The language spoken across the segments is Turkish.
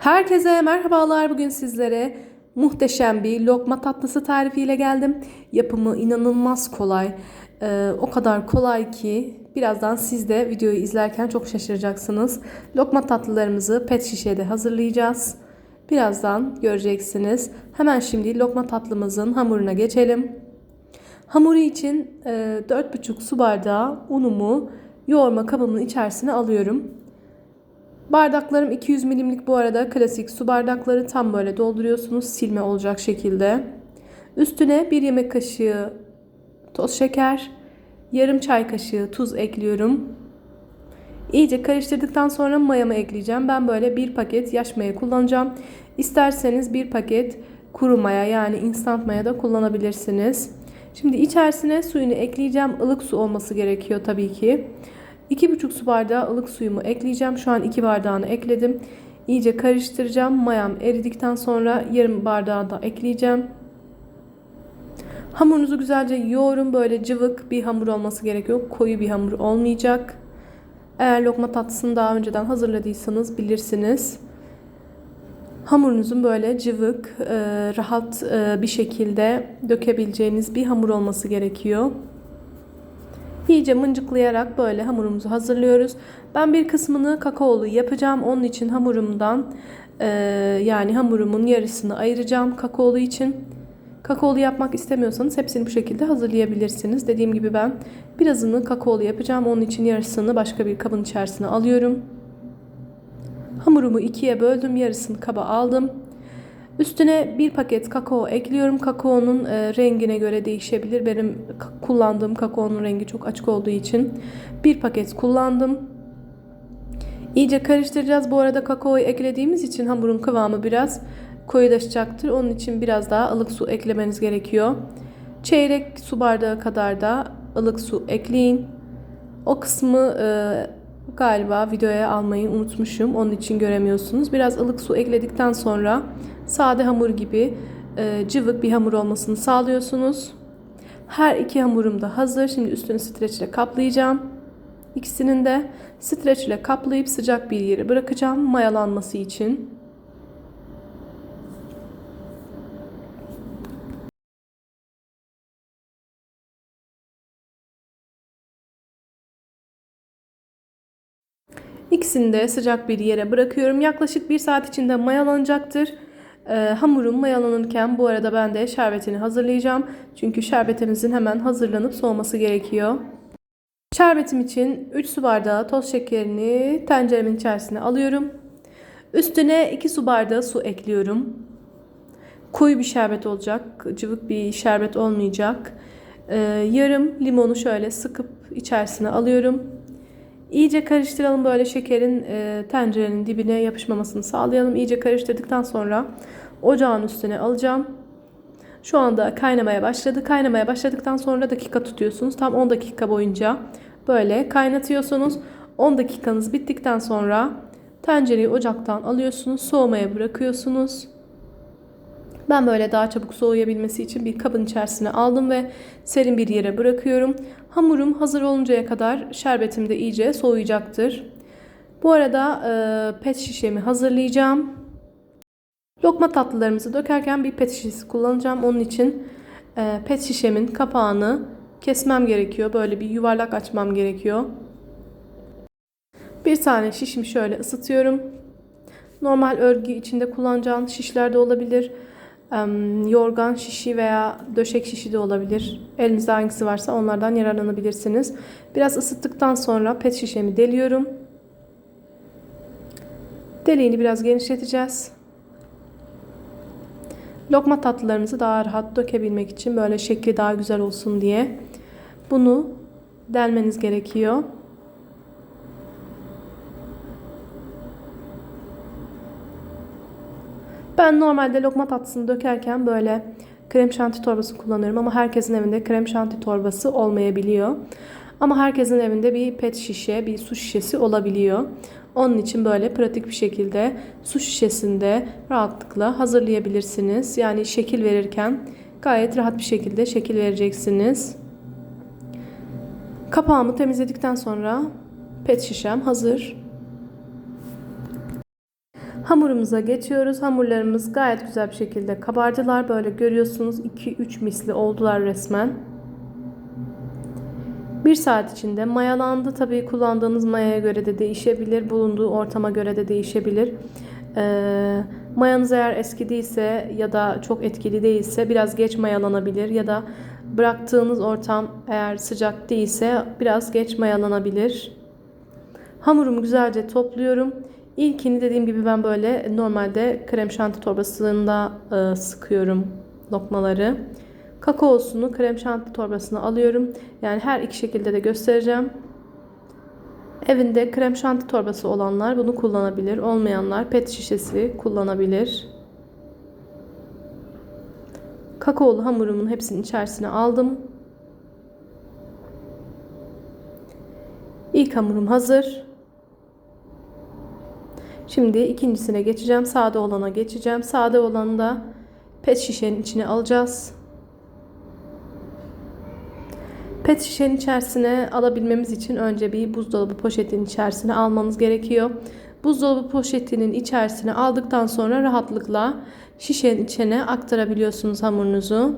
Herkese merhabalar. Bugün sizlere muhteşem bir lokma tatlısı tarifiyle geldim. Yapımı inanılmaz kolay. Ee, o kadar kolay ki birazdan siz de videoyu izlerken çok şaşıracaksınız. Lokma tatlılarımızı pet şişede hazırlayacağız. Birazdan göreceksiniz. Hemen şimdi lokma tatlımızın hamuruna geçelim. Hamuru için e, 4,5 su bardağı unumu yoğurma kabımın içerisine alıyorum. Bardaklarım 200 milimlik bu arada klasik su bardakları tam böyle dolduruyorsunuz silme olacak şekilde. Üstüne bir yemek kaşığı toz şeker, yarım çay kaşığı tuz ekliyorum. İyice karıştırdıktan sonra mayamı ekleyeceğim. Ben böyle bir paket yaş maya kullanacağım. İsterseniz bir paket kuru maya yani instant maya da kullanabilirsiniz. Şimdi içerisine suyunu ekleyeceğim. Ilık su olması gerekiyor tabii ki. 2,5 su bardağı ılık suyumu ekleyeceğim. Şu an 2 bardağını ekledim. İyice karıştıracağım. Mayam eridikten sonra yarım bardağı da ekleyeceğim. Hamurunuzu güzelce yoğurun. Böyle cıvık bir hamur olması gerekiyor. Koyu bir hamur olmayacak. Eğer lokma tatlısını daha önceden hazırladıysanız bilirsiniz. Hamurunuzun böyle cıvık, rahat bir şekilde dökebileceğiniz bir hamur olması gerekiyor. İyice mıncıklayarak böyle hamurumuzu hazırlıyoruz. Ben bir kısmını kakaolu yapacağım. Onun için hamurumdan e, yani hamurumun yarısını ayıracağım kakaolu için. Kakaolu yapmak istemiyorsanız hepsini bu şekilde hazırlayabilirsiniz. Dediğim gibi ben birazını kakaolu yapacağım. Onun için yarısını başka bir kabın içerisine alıyorum. Hamurumu ikiye böldüm. Yarısını kaba aldım. Üstüne bir paket kakao ekliyorum. Kakaonun e, rengine göre değişebilir. Benim kullandığım kakaonun rengi çok açık olduğu için bir paket kullandım. İyice karıştıracağız. Bu arada kakaoyu eklediğimiz için hamurun kıvamı biraz koyulaşacaktır. Onun için biraz daha ılık su eklemeniz gerekiyor. Çeyrek su bardağı kadar da ılık su ekleyin. O kısmı e, galiba videoya almayı unutmuşum. Onun için göremiyorsunuz. Biraz ılık su ekledikten sonra sade hamur gibi e, cıvık bir hamur olmasını sağlıyorsunuz. Her iki hamurum da hazır. Şimdi üstünü streç ile kaplayacağım. İkisinin de streç ile kaplayıp sıcak bir yere bırakacağım mayalanması için. İkisini de sıcak bir yere bırakıyorum. Yaklaşık bir saat içinde mayalanacaktır. Ee, hamurum mayalanırken bu arada ben de şerbetini hazırlayacağım. Çünkü şerbetinizin hemen hazırlanıp soğuması gerekiyor. Şerbetim için 3 su bardağı toz şekerini tenceremin içerisine alıyorum. Üstüne 2 su bardağı su ekliyorum. Koyu bir şerbet olacak. Cıvık bir şerbet olmayacak. Ee, yarım limonu şöyle sıkıp içerisine alıyorum. İyice karıştıralım böyle şekerin e, tencerenin dibine yapışmamasını sağlayalım. İyice karıştırdıktan sonra ocağın üstüne alacağım. Şu anda kaynamaya başladı. Kaynamaya başladıktan sonra dakika tutuyorsunuz. Tam 10 dakika boyunca böyle kaynatıyorsunuz. 10 dakikanız bittikten sonra tencereyi ocaktan alıyorsunuz. Soğumaya bırakıyorsunuz. Ben böyle daha çabuk soğuyabilmesi için bir kabın içerisine aldım ve serin bir yere bırakıyorum. Hamurum hazır oluncaya kadar şerbetim de iyice soğuyacaktır. Bu arada e, pet şişemi hazırlayacağım. Lokma tatlılarımızı dökerken bir pet şişesi kullanacağım. Onun için e, pet şişemin kapağını kesmem gerekiyor. Böyle bir yuvarlak açmam gerekiyor. Bir tane şişimi şöyle ısıtıyorum. Normal örgü içinde kullanacağın şişler de olabilir yorgan şişi veya döşek şişi de olabilir. Elinizde hangisi varsa onlardan yararlanabilirsiniz. Biraz ısıttıktan sonra pet şişemi deliyorum. Deliğini biraz genişleteceğiz. Lokma tatlılarımızı daha rahat dökebilmek için böyle şekli daha güzel olsun diye bunu delmeniz gerekiyor. Ben normalde lokma tatlısını dökerken böyle krem şanti torbası kullanıyorum ama herkesin evinde krem şanti torbası olmayabiliyor. Ama herkesin evinde bir pet şişe, bir su şişesi olabiliyor. Onun için böyle pratik bir şekilde su şişesinde rahatlıkla hazırlayabilirsiniz. Yani şekil verirken gayet rahat bir şekilde şekil vereceksiniz. Kapağımı temizledikten sonra pet şişem hazır. Hamurumuza geçiyoruz. Hamurlarımız gayet güzel bir şekilde kabardılar. Böyle görüyorsunuz 2-3 misli oldular resmen. Bir saat içinde mayalandı. Tabii kullandığınız mayaya göre de değişebilir. Bulunduğu ortama göre de değişebilir. Ee, mayanız eğer eski değilse ya da çok etkili değilse biraz geç mayalanabilir ya da bıraktığınız ortam eğer sıcak değilse biraz geç mayalanabilir. Hamurumu güzelce topluyorum. İlkini dediğim gibi ben böyle normalde krem şanti torbasında e, sıkıyorum lokmaları. Kakaosunu krem şanti torbasına alıyorum. Yani her iki şekilde de göstereceğim. Evinde krem şanti torbası olanlar bunu kullanabilir. Olmayanlar pet şişesi kullanabilir. Kakaolu hamurumun hepsini içerisine aldım. İlk hamurum hazır. Şimdi ikincisine geçeceğim. Sade olana geçeceğim. Sade olanı da pet şişenin içine alacağız. Pet şişenin içerisine alabilmemiz için önce bir buzdolabı poşetinin içerisine almamız gerekiyor. Buzdolabı poşetinin içerisine aldıktan sonra rahatlıkla şişenin içine aktarabiliyorsunuz hamurunuzu.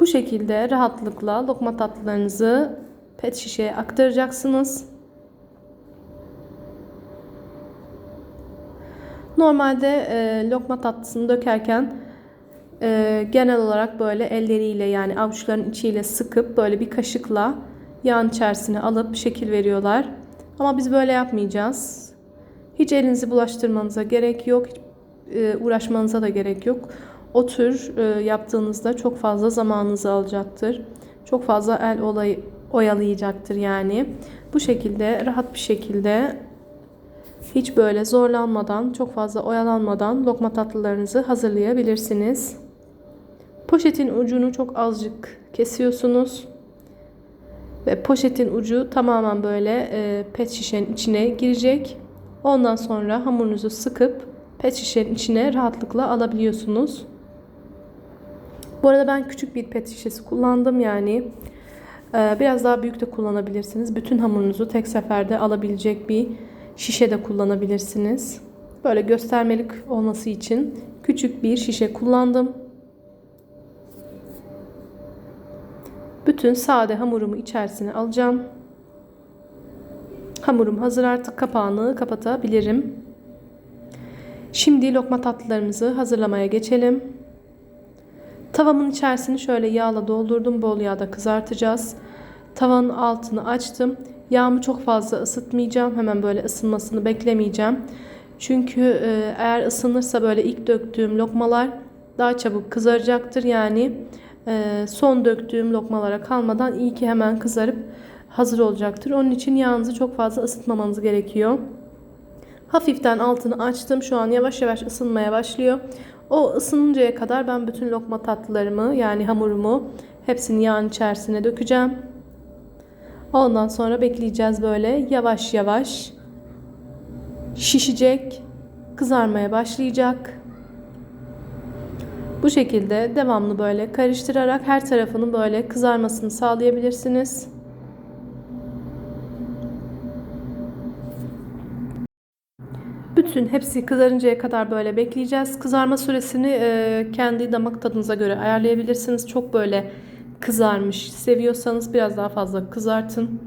Bu şekilde rahatlıkla lokma tatlılarınızı pet şişeye aktaracaksınız. Normalde e, lokma tatlısını dökerken e, genel olarak böyle elleriyle yani avuçların içiyle sıkıp böyle bir kaşıkla yağın içerisine alıp şekil veriyorlar. Ama biz böyle yapmayacağız. Hiç elinizi bulaştırmanıza gerek yok. Hiç, e, uğraşmanıza da gerek yok. O tür e, yaptığınızda çok fazla zamanınızı alacaktır. Çok fazla el olayı oyalayacaktır yani. Bu şekilde rahat bir şekilde hiç böyle zorlanmadan, çok fazla oyalanmadan lokma tatlılarınızı hazırlayabilirsiniz. Poşetin ucunu çok azıcık kesiyorsunuz. Ve poşetin ucu tamamen böyle e, pet şişenin içine girecek. Ondan sonra hamurunuzu sıkıp pet şişenin içine rahatlıkla alabiliyorsunuz. Bu arada ben küçük bir pet şişesi kullandım yani. E, biraz daha büyük de kullanabilirsiniz. Bütün hamurunuzu tek seferde alabilecek bir şişe de kullanabilirsiniz. Böyle göstermelik olması için küçük bir şişe kullandım. Bütün sade hamurumu içerisine alacağım. Hamurum hazır artık kapağını kapatabilirim. Şimdi lokma tatlılarımızı hazırlamaya geçelim. Tavamın içerisini şöyle yağla doldurdum. Bol yağda kızartacağız. Tavanın altını açtım. Yağımı çok fazla ısıtmayacağım. Hemen böyle ısınmasını beklemeyeceğim. Çünkü e, eğer ısınırsa böyle ilk döktüğüm lokmalar daha çabuk kızaracaktır. Yani e, son döktüğüm lokmalara kalmadan iyi ki hemen kızarıp hazır olacaktır. Onun için yağınızı çok fazla ısıtmamanız gerekiyor. Hafiften altını açtım. Şu an yavaş yavaş ısınmaya başlıyor. O ısınıncaya kadar ben bütün lokma tatlılarımı yani hamurumu hepsini yağın içerisine dökeceğim. Ondan sonra bekleyeceğiz böyle yavaş yavaş şişecek, kızarmaya başlayacak. Bu şekilde devamlı böyle karıştırarak her tarafının böyle kızarmasını sağlayabilirsiniz. Bütün hepsi kızarıncaya kadar böyle bekleyeceğiz. Kızarma süresini e, kendi damak tadınıza göre ayarlayabilirsiniz. Çok böyle kızarmış seviyorsanız biraz daha fazla kızartın.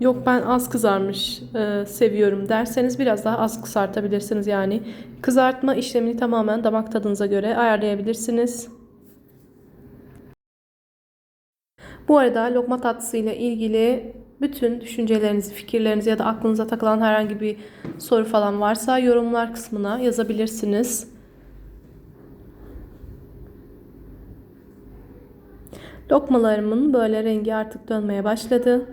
Yok ben az kızarmış e, seviyorum derseniz biraz daha az kızartabilirsiniz. Yani kızartma işlemini tamamen damak tadınıza göre ayarlayabilirsiniz. Bu arada lokma tatlısı ile ilgili bütün düşüncelerinizi, fikirlerinizi ya da aklınıza takılan herhangi bir soru falan varsa yorumlar kısmına yazabilirsiniz. Lokmalarımın böyle rengi artık dönmeye başladı.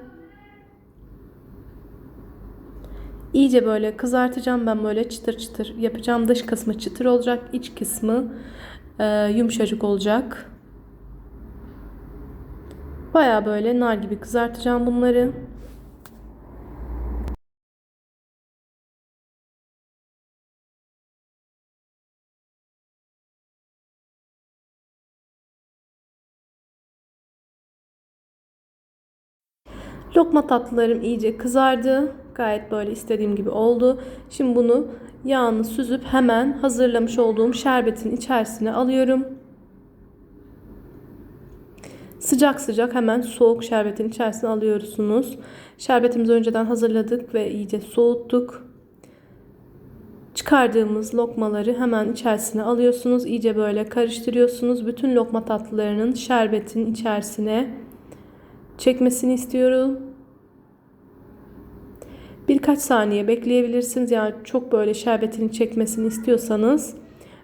İyice böyle kızartacağım ben böyle çıtır çıtır yapacağım. Dış kısmı çıtır olacak, iç kısmı e, yumuşacık olacak. Baya böyle nar gibi kızartacağım bunları. Lokma tatlılarım iyice kızardı. Gayet böyle istediğim gibi oldu. Şimdi bunu yağını süzüp hemen hazırlamış olduğum şerbetin içerisine alıyorum. Sıcak sıcak hemen soğuk şerbetin içerisine alıyorsunuz. Şerbetimizi önceden hazırladık ve iyice soğuttuk. Çıkardığımız lokmaları hemen içerisine alıyorsunuz. İyice böyle karıştırıyorsunuz. Bütün lokma tatlılarının şerbetin içerisine çekmesini istiyorum. Birkaç saniye bekleyebilirsiniz. Yani çok böyle şerbetini çekmesini istiyorsanız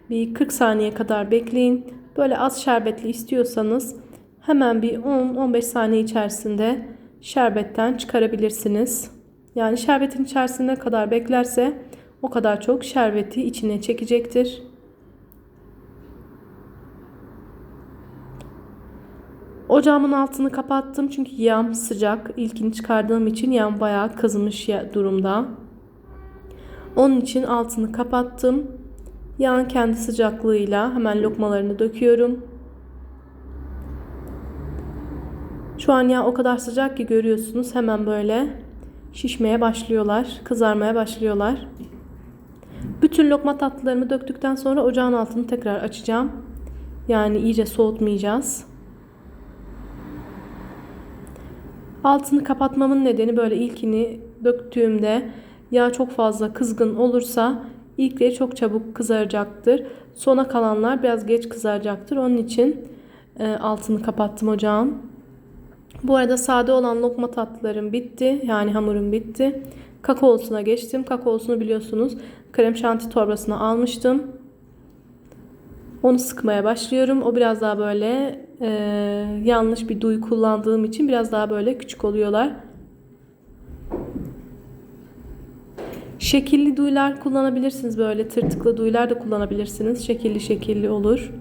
bir 40 saniye kadar bekleyin. Böyle az şerbetli istiyorsanız hemen bir 10-15 saniye içerisinde şerbetten çıkarabilirsiniz. Yani şerbetin içerisinde kadar beklerse o kadar çok şerbeti içine çekecektir. Ocağımın altını kapattım çünkü yağım sıcak. İlkini çıkardığım için yağım bayağı kızmış durumda. Onun için altını kapattım. Yağın kendi sıcaklığıyla hemen lokmalarını döküyorum. Şu an yağ o kadar sıcak ki görüyorsunuz hemen böyle şişmeye başlıyorlar, kızarmaya başlıyorlar. Bütün lokma tatlılarımı döktükten sonra ocağın altını tekrar açacağım. Yani iyice soğutmayacağız. Altını kapatmamın nedeni böyle ilkini döktüğümde yağ çok fazla kızgın olursa ilkleri çok çabuk kızaracaktır. Sona kalanlar biraz geç kızaracaktır. Onun için e, altını kapattım ocağın. Bu arada sade olan lokma tatlılarım bitti. Yani hamurum bitti. Kakaosuna geçtim. Kakaosunu biliyorsunuz krem şanti torbasına almıştım. Onu sıkmaya başlıyorum. O biraz daha böyle e, yanlış bir duy kullandığım için biraz daha böyle küçük oluyorlar. Şekilli duylar kullanabilirsiniz. Böyle tırtıklı duylar da kullanabilirsiniz. Şekilli şekilli olur.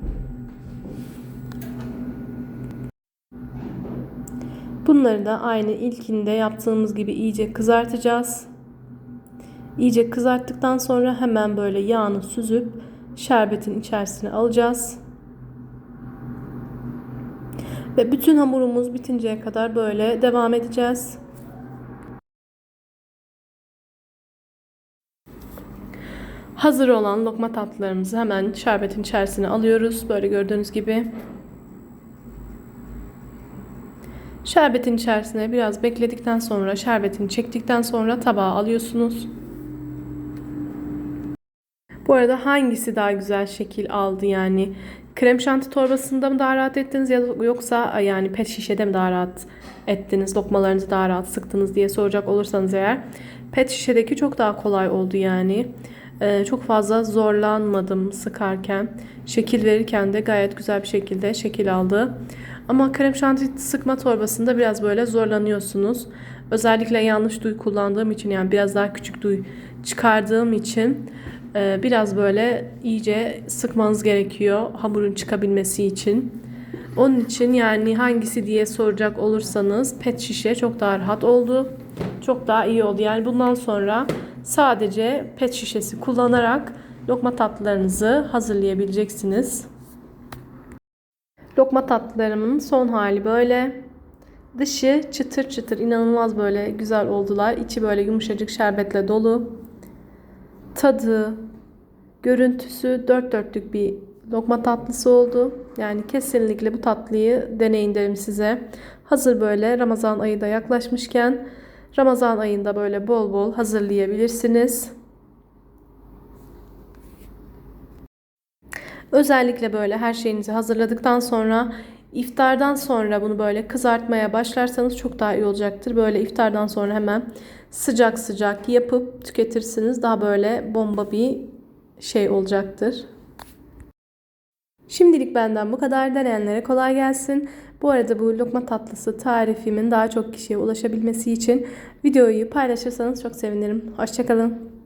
Bunları da aynı ilkinde yaptığımız gibi iyice kızartacağız. İyice kızarttıktan sonra hemen böyle yağını süzüp şerbetin içerisine alacağız. Ve bütün hamurumuz bitinceye kadar böyle devam edeceğiz. Hazır olan lokma tatlılarımızı hemen şerbetin içerisine alıyoruz. Böyle gördüğünüz gibi. Şerbetin içerisine biraz bekledikten sonra, şerbetini çektikten sonra tabağa alıyorsunuz. Bu arada hangisi daha güzel şekil aldı yani? Krem şanti torbasında mı daha rahat ettiniz ya yoksa yani pet şişede mi daha rahat ettiniz? Lokmalarınızı daha rahat sıktınız diye soracak olursanız eğer. Pet şişedeki çok daha kolay oldu yani. Ee, çok fazla zorlanmadım sıkarken. Şekil verirken de gayet güzel bir şekilde şekil aldı. Ama krem şanti sıkma torbasında biraz böyle zorlanıyorsunuz. Özellikle yanlış duy kullandığım için yani biraz daha küçük duy çıkardığım için e, biraz böyle iyice sıkmanız gerekiyor hamurun çıkabilmesi için. Onun için yani hangisi diye soracak olursanız pet şişe çok daha rahat oldu. Çok daha iyi oldu. Yani bundan sonra sadece pet şişesi kullanarak lokma tatlılarınızı hazırlayabileceksiniz. Lokma tatlılarımın son hali böyle. Dışı çıtır çıtır inanılmaz böyle güzel oldular. İçi böyle yumuşacık şerbetle dolu. Tadı, görüntüsü dört dörtlük bir lokma tatlısı oldu. Yani kesinlikle bu tatlıyı deneyin derim size. Hazır böyle Ramazan ayı da yaklaşmışken Ramazan ayında böyle bol bol hazırlayabilirsiniz. Özellikle böyle her şeyinizi hazırladıktan sonra iftardan sonra bunu böyle kızartmaya başlarsanız çok daha iyi olacaktır. Böyle iftardan sonra hemen sıcak sıcak yapıp tüketirsiniz. Daha böyle bomba bir şey olacaktır. Şimdilik benden bu kadar. Deneyenlere kolay gelsin. Bu arada bu lokma tatlısı tarifimin daha çok kişiye ulaşabilmesi için videoyu paylaşırsanız çok sevinirim. Hoşçakalın.